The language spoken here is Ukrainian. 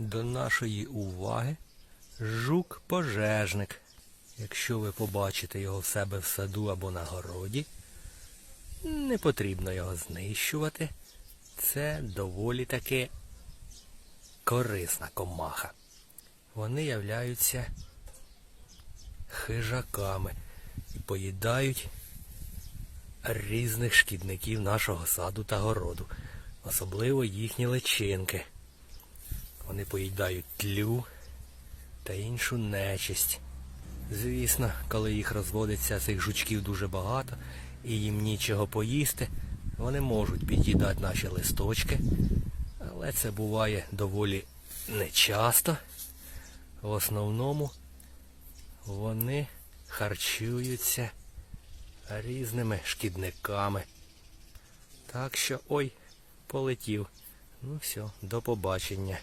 До нашої уваги жук-пожежник. Якщо ви побачите його в себе в саду або на городі, не потрібно його знищувати. Це доволі таки корисна комаха. Вони являються хижаками і поїдають різних шкідників нашого саду та городу, особливо їхні личинки. Вони поїдають тлю та іншу нечисть. Звісно, коли їх розводиться цих жучків дуже багато і їм нічого поїсти, вони можуть під'їдати наші листочки, але це буває доволі нечасто. В основному вони харчуються різними шкідниками. Так що, ой, полетів. Ну все, до побачення.